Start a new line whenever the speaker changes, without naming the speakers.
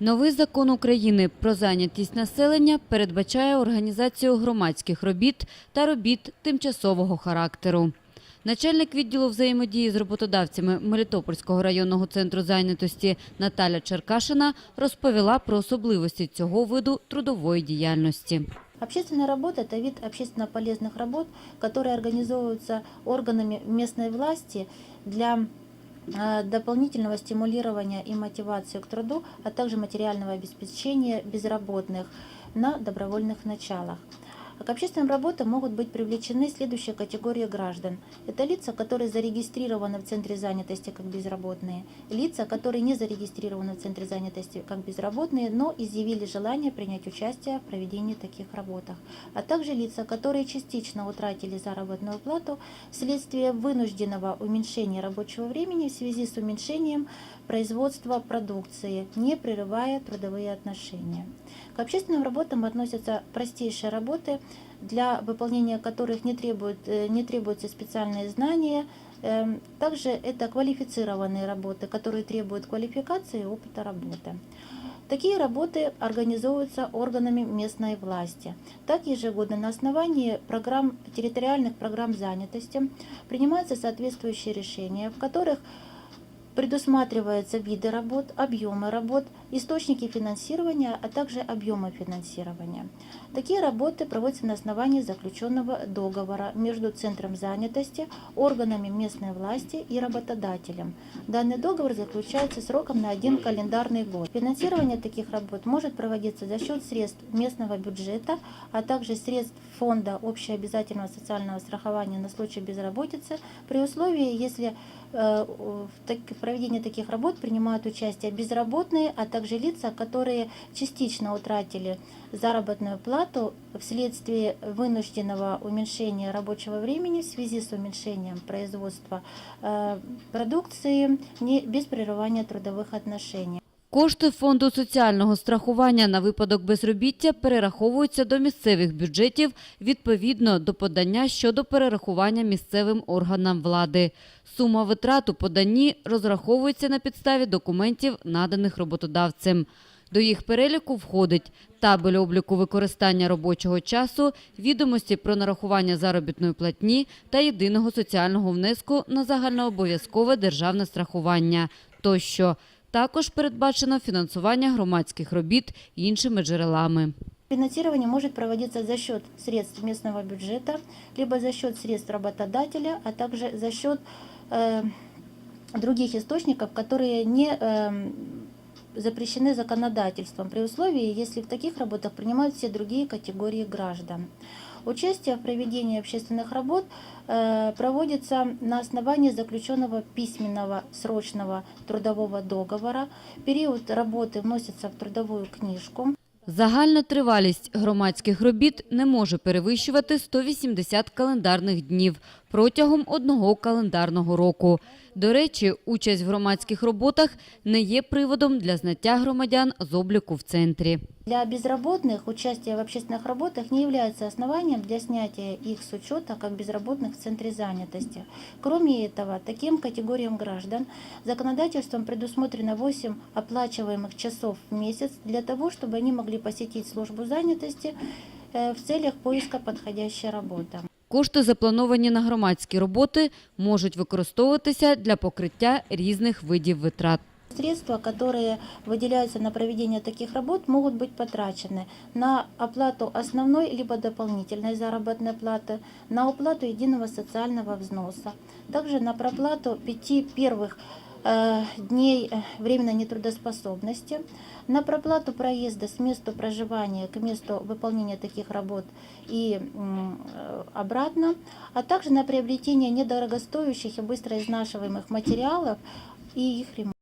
Новий закон України про зайнятість населення передбачає організацію громадських робіт та робіт тимчасового характеру. Начальник відділу взаємодії з роботодавцями Мелітопольського районного центру зайнятості Наталя Черкашина розповіла про особливості цього виду трудової діяльності.
Общественная работа – это вид общественно полезных работ, которые организовываются органами местной власти для э, дополнительного стимулирования и мотивации к труду, а также материального обеспечения безработных на добровольных началах. А К общественным работам могут быть привлечены следующие категории граждан. Это лица, которые зарегистрированы в Центре занятости как безработные, лица, которые не зарегистрированы в Центре занятости как безработные, но изъявили желание принять участие в проведении таких работах, а также лица, которые частично утратили заработную плату вследствие вынужденного уменьшения рабочего времени в связи с уменьшением производства продукции, не прерывая трудовые отношения. К общественным работам относятся простейшие работы, для выполнения которых не, требует, э, не требуются специальные знания. Эм, Также это квалифицированные работы, которые требуют квалификации и опыта работы. Такие работы организовываются органами местной власти. Так ежегодно на основании программ, территориальных программ занятости принимаются соответствующие решения, в которых предусматриваются виды работ, объемы работ, источники финансирования, а также объемы финансирования. Такие работы проводятся на основании заключенного договора между Центром занятости, органами местной власти и работодателем. Данный договор заключается сроком на один календарный год. Финансирование таких работ может проводиться за счет средств местного бюджета, а также средств фонда общеобязательного социального страхования на случай безработицы при условии, если э, в так- в проведении таких работ принимают участие безработные, а также лица, которые частично утратили заработную плату вследствие вынужденного уменьшения рабочего времени в связи с уменьшением производства э, продукции без прерывания трудовых отношений.
Кошти фонду соціального страхування на випадок безробіття перераховуються до місцевих бюджетів відповідно до подання щодо перерахування місцевим органам влади. Сума витрат у поданні розраховується на підставі документів, наданих роботодавцем. До їх переліку входить табель обліку використання робочого часу, відомості про нарахування заробітної платні та єдиного соціального внеску на загальнообов'язкове державне страхування тощо. Також передбачено фінансування громадських робіт іншими джерелами.
Финансирование может проводиться за счет средств местного бюджета, либо за счет средств работодателя, а также за счет э, других источников, которые не эм, запрещены законодательством, при условии, если в таких работах принимают все другие категории граждан. Участие в проведении общественных работ э, проводится на основании заключенного письменного срочного трудового договора. Период работы вносится в трудовую книжку.
Загальна тривалість громадських робіт не може перевищувати 180 календарних днів протягом одного календарного року. До речі, участь в громадських роботах не є приводом для зняття громадян з обліку в центрі.
Для безработных участие в общественных работах не является основанием для снятия их с учета как безработных в центре занятости. Кроме этого, таким категориям граждан законодательством предусмотрено 8 оплачиваемых часов в месяц для того, чтобы они могли посетить службу занятости э, в целях поиска подходящей работы.
Кошти, заплановані на громадські роботи, можуть використовуватися для покриття різних видів витрат.
Средства, которые выделяются на проведение таких работ, могут быть потрачены на оплату основной либо дополнительной заработной платы, на оплату единого социального взноса, также на проплату пяти первых э, дней э, временной нетрудоспособности, на проплату проезда с места проживания к месту выполнения таких работ и м, э, обратно, а также на приобретение недорогостоящих и быстро изнашиваемых материалов и их ремонт.